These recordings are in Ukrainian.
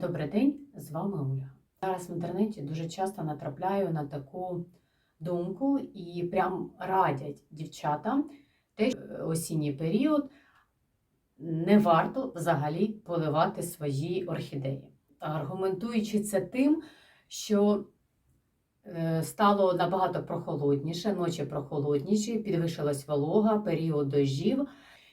Добрий день, з вами Ольга. Зараз в інтернеті дуже часто натрапляю на таку думку і прям радять дівчатам те, що осінній період не варто взагалі поливати свої орхідеї. Аргументуючи це тим, що е, стало набагато прохолодніше, ночі прохолодніші, підвищилась волога, період дощів.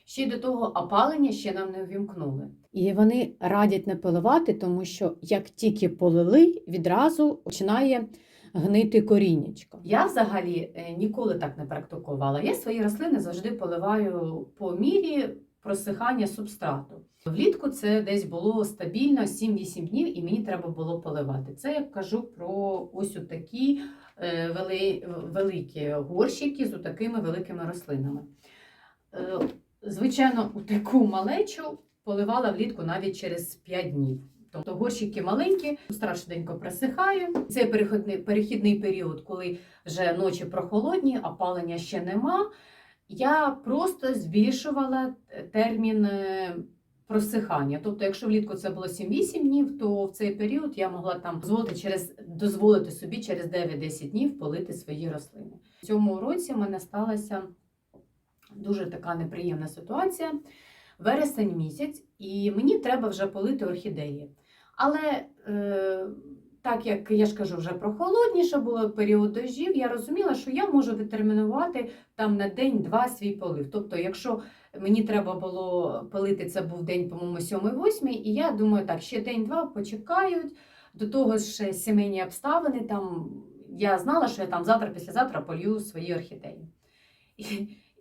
Ще й до того опалення ще нам не увімкнули. І вони радять не поливати, тому що як тільки полили, відразу починає гнити коріннячко. Я взагалі е, ніколи так не практикувала. Я свої рослини завжди поливаю по мірі просихання субстрату. Влітку це десь було стабільно 7-8 днів, і мені треба було поливати. Це я кажу про ось такі е, вели, великі горщики з такими великими рослинами. Е, Звичайно, у таку малечу поливала влітку навіть через 5 днів. Тобто горщики маленькі, страшненько просихає. Це перехідний, перехідний період, коли вже ночі прохолодні, а палення ще нема. Я просто збільшувала термін е, просихання. Тобто, якщо влітку це було 7-8 днів, то в цей період я могла там дозволити, через, дозволити собі через 9-10 днів полити свої рослини. В цьому році в мене сталася дуже така неприємна ситуація. Вересень місяць, і мені треба вже полити орхідеї. Але е, так як я ж кажу, вже прохолодніше було період дощів, я розуміла, що я можу детермінувати там на день-два свій полив. Тобто, якщо мені треба було полити, це був день, по-моєму, 7-8, і я думаю, так, ще день-два почекають. До того ж, сімейні обставини. Там я знала, що я там завтра, післязавтра полью свої орхідеї.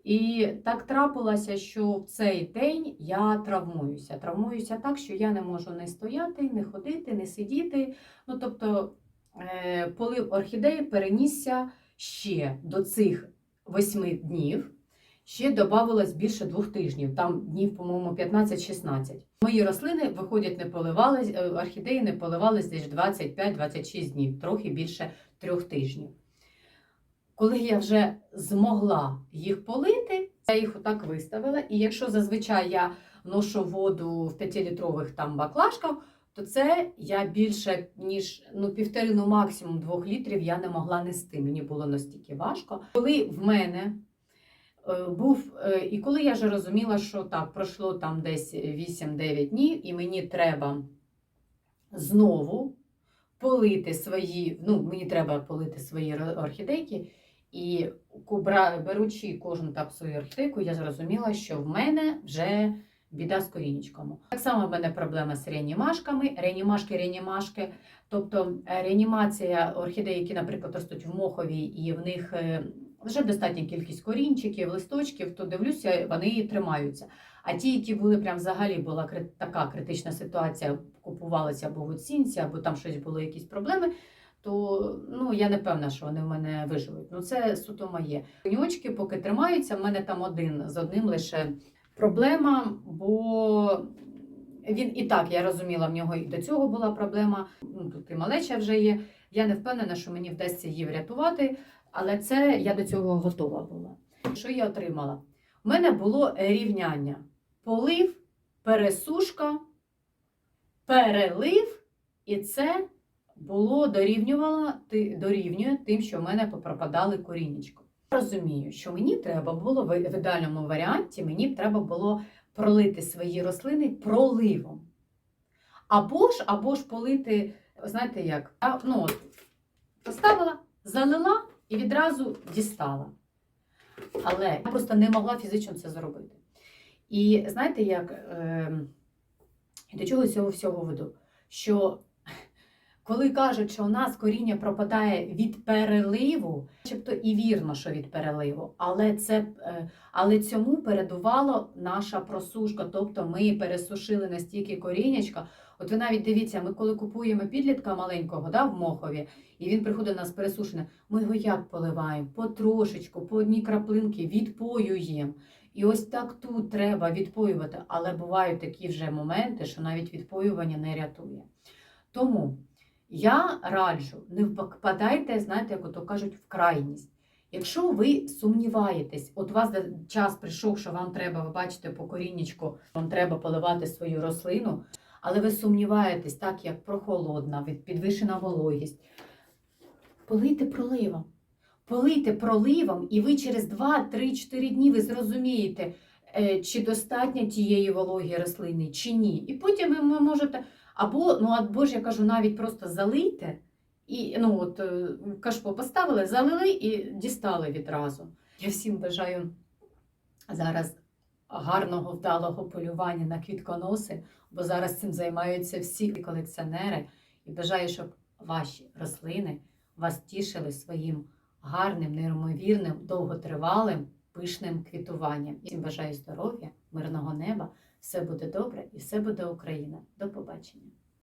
І, так трапилося, що в цей день я травмуюся. Травмуюся так, що я не можу не стояти, не ходити, не сидіти. Ну, тобто е, полив орхідеї перенісся ще до цих восьми днів. Ще додавалось більше двох тижнів, там днів, по-моєму, 15-16. Мої рослини виходять, не поливались, е, орхідеї не поливались десь 25-26 днів, трохи більше трьох тижнів. Коли я вже змогла їх полити, я їх отак виставила. І якщо зазвичай я ношу воду в 5-літрових там баклажках, то це я більше ніж ну, півторину, максимум двох літрів я не могла нести. Мені було настільки важко. Коли в мене е, був, е, і коли я вже розуміла, що так, пройшло там десь 8-9 днів, і мені треба знову полити свої, ну, мені треба полити свої орхідейки. І кубра- беручи кожну свою орхідейку, я зрозуміла, що в мене вже біда з корінечком. Так само в мене проблема з реанімашками, реанімашки, реанімашки. Тобто е, реанімація орхідей, які, наприклад, ростуть в мохові, і в них е, вже достатня кількість корінчиків, листочків, то дивлюся, вони тримаються. А ті, які були прям взагалі була така критична ситуація, купувалися або в оцінці, або там щось було, якісь проблеми, то ну, я не певна, що вони в мене виживуть. Ну, це суто моє. Конючки поки тримаються, в мене там один з одним лише проблема, бо він і так, я розуміла, в нього і до цього була проблема. Ну, тут і малеча вже є. Я не впевнена, що мені вдасться її врятувати, але це я до цього готова була. Що я отримала? У мене було рівняння: полив, пересушка, перелив, і це було дорівнювало, дорівнює тим, що в мене попропадали корінечко. Розумію, що мені треба було в ідеальному варіанті, мені треба було пролити свої рослини проливом. Або ж, або ж полити, знаєте як, ну, от, поставила, залила і відразу дістала. Але я просто не могла фізично це зробити. І знаєте, як е, до чого цього всього веду? Що коли кажуть, що у нас коріння пропадає від переливу, начебто і вірно, що від переливу, але це е, але цьому передувала наша просушка, тобто ми пересушили настільки коріннячка. От ви навіть дивіться, ми коли купуємо підлітка маленького да, в мохові, і він приходить у нас пересушений, ми його як поливаємо? Потрошечку, по одній краплинки відпоюємо. І ось так тут треба відпоювати, але бувають такі вже моменти, що навіть відпоювання не рятує. Тому я раджу, не впадайте, знаєте, як ото кажуть, в крайність. Якщо ви сумніваєтесь, от у вас час прийшов, що вам треба, ви бачите по коріннячку, вам треба поливати свою рослину, але ви сумніваєтесь, так як прохолодна, підвищена вологість, полийте проливом. Полийте проливом, і ви через 2-3-4 дні ви зрозумієте, чи достатньо тієї вологі рослини, чи ні. І потім ви можете, або, ну або ж я кажу, навіть просто залийте, і ну от е, кашпо поставили, залили і дістали відразу. Я всім бажаю зараз гарного, вдалого полювання на квітконоси, бо зараз цим займаються всі колекціонери. І бажаю, щоб ваші рослини вас тішили своїм гарним, неймовірним, довготривалим, пишним квітуванням. Всім бажаю здоров'я, мирного неба, все буде добре і все буде Україна. До побачення.